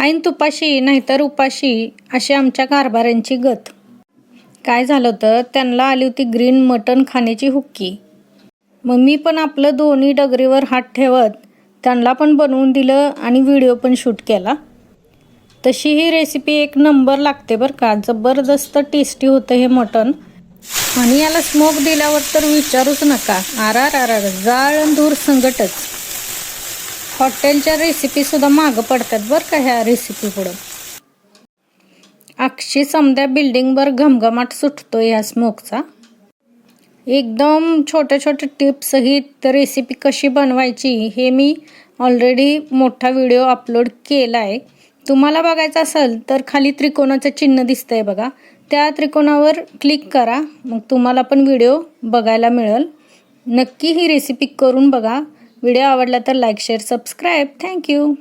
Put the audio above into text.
खाईन तुपाशी नाहीतर उपाशी अशी आमच्या कारभाऱ्यांची गत. काय झालं होतं त्यांना आली होती ग्रीन मटन खाण्याची हुक्की. मग मी पण आपलं दोन्ही डगरीवर हात ठेवत त्यांना पण बनवून दिलं आणि व्हिडिओ पण शूट केला. तशी ही रेसिपी एक नंबर लागते बरं का. जबरदस्त टेस्टी होतं हे मटण. आणि याला स्मोक दिल्यावर तर विचारूच नका. आर आर आर आर जाळ धूर संगटच. हॉटेलच्या रेसिपीसुद्धा मागं पडतात बरं का ह्या रेसिपी पुढं. अक्षी समद्या बिल्डिंगवर घमघमाट सुटतो ह्या स्मोकचा एकदम छोट्या छोट्या टिप्सही रेसिपी कशी बनवायची हे मी ऑलरेडी मोठा व्हिडिओ अपलोड केला आहे तुम्हाला बघायचं असेल तर खाली त्रिकोणाचं चिन्ह दिसतं आहे बघा. त्या त्रिकोणावर क्लिक करा मग तुम्हाला पण व्हिडिओ बघायला मिळेल. नक्की ही रेसिपी करून बघा. व्हिडिओ आवडला तर लाईक शेअर सबस्क्राईब. थँक्यू